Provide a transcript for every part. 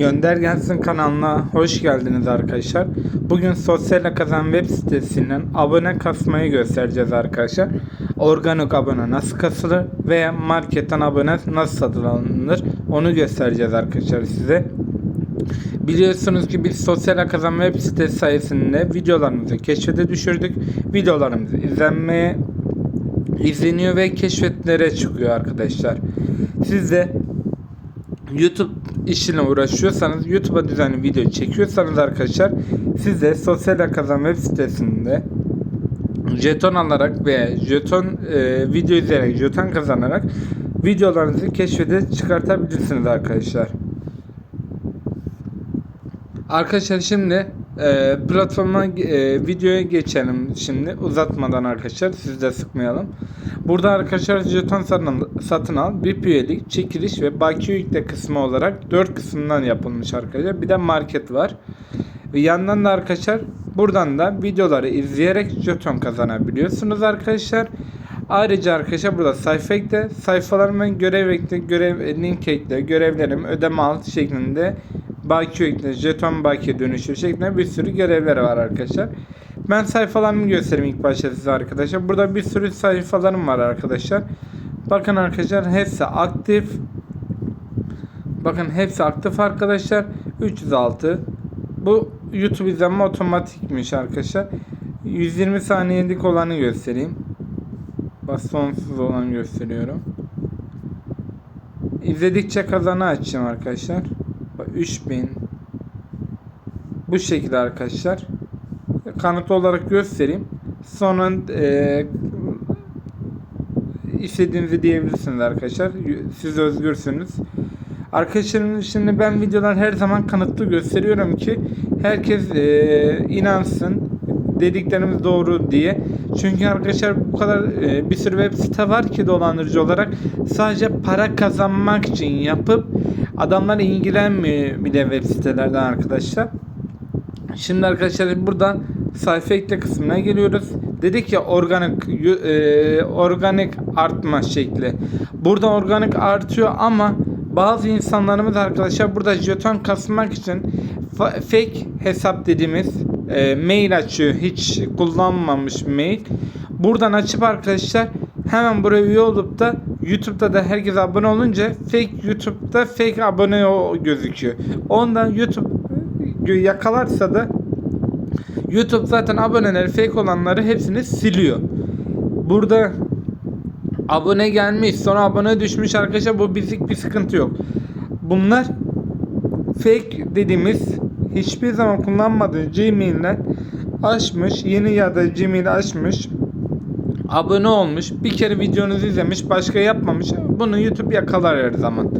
Gönder Gelsin kanalına hoş geldiniz arkadaşlar. Bugün Sosyal Kazan web sitesinden abone kasmayı göstereceğiz arkadaşlar. Organik abone nasıl kasılır veya marketten abone nasıl satın onu göstereceğiz arkadaşlar size. Biliyorsunuz ki biz Sosyal Kazan web sitesi sayesinde videolarımızı keşfete düşürdük. Videolarımız izlenmeye izleniyor ve keşfetlere çıkıyor arkadaşlar. Siz de YouTube işine uğraşıyorsanız, YouTube'a düzenli video çekiyorsanız arkadaşlar siz de Sosyal Kazan web sitesinde jeton alarak ve jeton e, video izleyerek jeton kazanarak videolarınızı keşfete çıkartabilirsiniz arkadaşlar. Arkadaşlar şimdi e, platforma e, videoya geçelim şimdi uzatmadan arkadaşlar siz de sıkmayalım. Burada arkadaşlar jeton satın, al, bir üyelik, çekiliş ve baki yükle kısmı olarak 4 kısımdan yapılmış arkadaşlar. Bir de market var. Ve yandan da arkadaşlar buradan da videoları izleyerek jeton kazanabiliyorsunuz arkadaşlar. Ayrıca arkadaşlar burada sayfa ekle, sayfalarımın görev ekle, görev link ekle, görevlerim ödeme al şeklinde baki ekle, jeton baki dönüşür şeklinde bir sürü görevleri var arkadaşlar. Ben sayfalarımı göstereyim ilk başta size arkadaşlar. Burada bir sürü sayfalarım var arkadaşlar. Bakın arkadaşlar hepsi aktif. Bakın hepsi aktif arkadaşlar. 306. Bu YouTube izlenme otomatikmiş arkadaşlar. 120 saniyelik olanı göstereyim. Bak sonsuz olan gösteriyorum. İzledikçe kazanı açacağım arkadaşlar. Bak 3000 bu şekilde arkadaşlar. Kanıt olarak göstereyim. Sonra e, istediğinizi diyebilirsiniz arkadaşlar. Siz özgürsünüz. Arkadaşlarım şimdi ben videolar her zaman kanıtlı gösteriyorum ki herkes e, inansın dediklerimiz doğru diye. Çünkü arkadaşlar bu kadar e, bir sürü web site var ki dolandırıcı olarak sadece para kazanmak için yapıp adamlar ilgilenmiyor bile web sitelerden arkadaşlar. Şimdi arkadaşlar burada sayfa ekle kısmına geliyoruz. Dedik ya organik e, organik artma şekli. Burada organik artıyor ama bazı insanlarımız arkadaşlar burada jeton kasmak için fake hesap dediğimiz e, mail açıyor. Hiç kullanmamış mail. Buradan açıp arkadaşlar hemen buraya üye olup da YouTube'da da herkes abone olunca fake YouTube'da fake abone gözüküyor. Ondan YouTube yakalarsa da YouTube zaten aboneleri fake olanları hepsini siliyor. Burada abone gelmiş sonra abone düşmüş arkadaşlar bu bizlik bir sıkıntı yok. Bunlar fake dediğimiz hiçbir zaman kullanmadığı Gmail'den açmış yeni ya da Gmail açmış abone olmuş bir kere videonuzu izlemiş başka yapmamış bunu YouTube yakalar her zaman.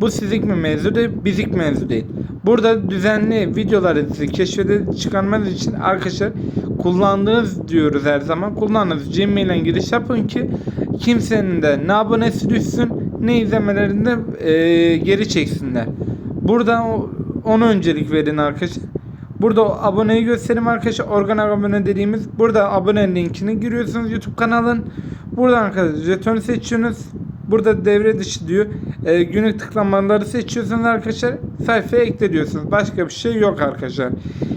Bu sizlik mi mevzu değil bizlik mevzu değil. Burada düzenli videoları keşfede çıkarmanız için arkadaşlar kullandığınız diyoruz her zaman. Kullandığınız Gmail'e giriş yapın ki kimsenin de ne abonesi düşsün ne izlemelerinde e, geri çeksinler. Burada ona öncelik verin arkadaşlar. Burada aboneyi göstereyim arkadaşlar. Organ abone dediğimiz burada abone linkini giriyorsunuz YouTube kanalın. Buradan arkadaşlar jetonu seçiyorsunuz. Burada devre dışı diyor. E, günlük tıklamaları seçiyorsunuz arkadaşlar. Sayfaya ekle diyorsunuz. Başka bir şey yok arkadaşlar.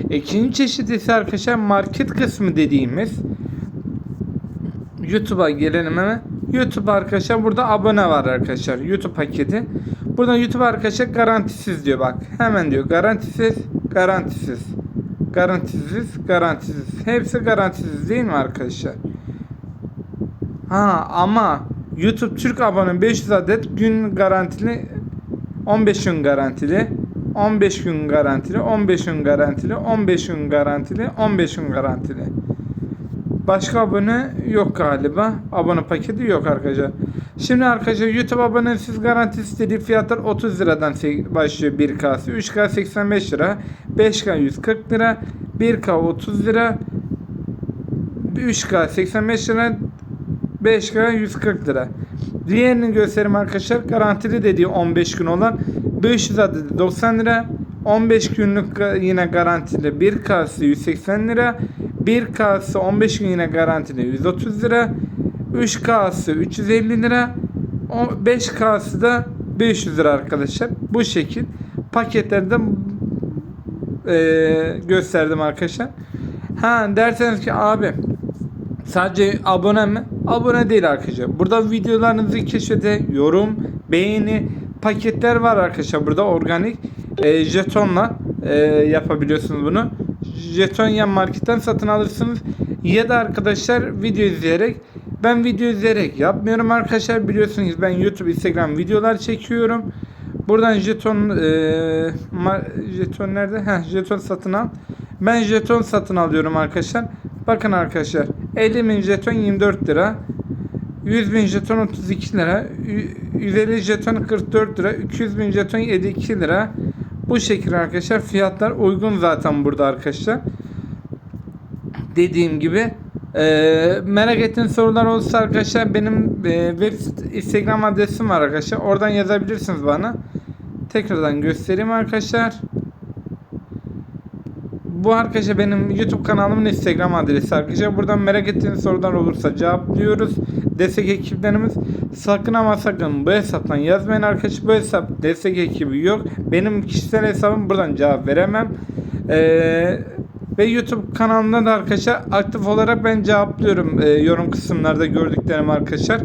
İkinci çeşit ise arkadaşlar market kısmı dediğimiz YouTube'a gelelim hemen. YouTube arkadaşlar burada abone var arkadaşlar. YouTube paketi. Buradan YouTube arkadaşlar garantisiz diyor bak. Hemen diyor garantisiz, garantisiz. Garantisiz, garantisiz. Hepsi garantisiz değil mi arkadaşlar? Ha ama YouTube Türk abone 500 adet gün garantili 15 gün garantili 15 gün garantili 15 gün garantili 15 gün garantili 15 gün garantili Başka abone yok galiba. Abone paketi yok arkadaşlar. Şimdi arkadaşlar YouTube abonesiz garanti istediği fiyatlar 30 liradan başlıyor 1K'sı. 3K 85 lira. 5K 140 lira. 1K 30 lira. 3K 85 lira. 5K 140 lira. Diğerini göstereyim arkadaşlar. Garantili dediği 15 gün olan 500 adet 90 lira. 15 günlük yine garantili 1K'sı 180 lira. 1K'sı 15 gün yine garantili 130 lira. 3K'sı 350 lira. 5K'sı da 500 lira arkadaşlar. Bu şekil. paketlerde e, gösterdim arkadaşlar. Ha derseniz ki abi sadece abone mi? Abone değil arkadaşlar. Burada videolarınızı keşfete, yorum, beğeni, paketler var arkadaşlar. Burada organik e, jetonla e, yapabiliyorsunuz bunu. Jeton ya marketten satın alırsınız ya da arkadaşlar video izleyerek ben video izleyerek yapmıyorum arkadaşlar biliyorsunuz ben YouTube Instagram videolar çekiyorum. Buradan jeton e, jeton nerede? Heh, jeton satın al. Ben jeton satın alıyorum arkadaşlar. Bakın arkadaşlar 50 bin jeton 24 lira. 100 bin jeton 32 lira. Ü- 150 jeton 44 lira. 200 bin jeton 52 lira. Bu şekilde arkadaşlar fiyatlar uygun zaten burada arkadaşlar. Dediğim gibi e, merak ettiğiniz sorular olursa arkadaşlar benim e, web Instagram adresim var arkadaşlar. Oradan yazabilirsiniz bana. Tekrardan göstereyim arkadaşlar. Bu arkadaşlar benim YouTube kanalımın Instagram adresi arkadaşlar. Buradan merak ettiğiniz sorular olursa cevaplıyoruz. Destek ekiplerimiz sakın ama sakın bu hesaptan yazmayın arkadaşlar. Bu hesap destek ekibi yok. Benim kişisel hesabım buradan cevap veremem. Ee, ve YouTube kanalımda da arkadaşlar aktif olarak ben cevaplıyorum e, yorum kısımlarda gördüklerim arkadaşlar.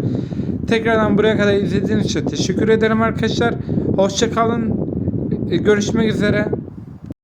Tekrardan buraya kadar izlediğiniz için teşekkür ederim arkadaşlar. Hoşça kalın. E, Görüşmek üzere.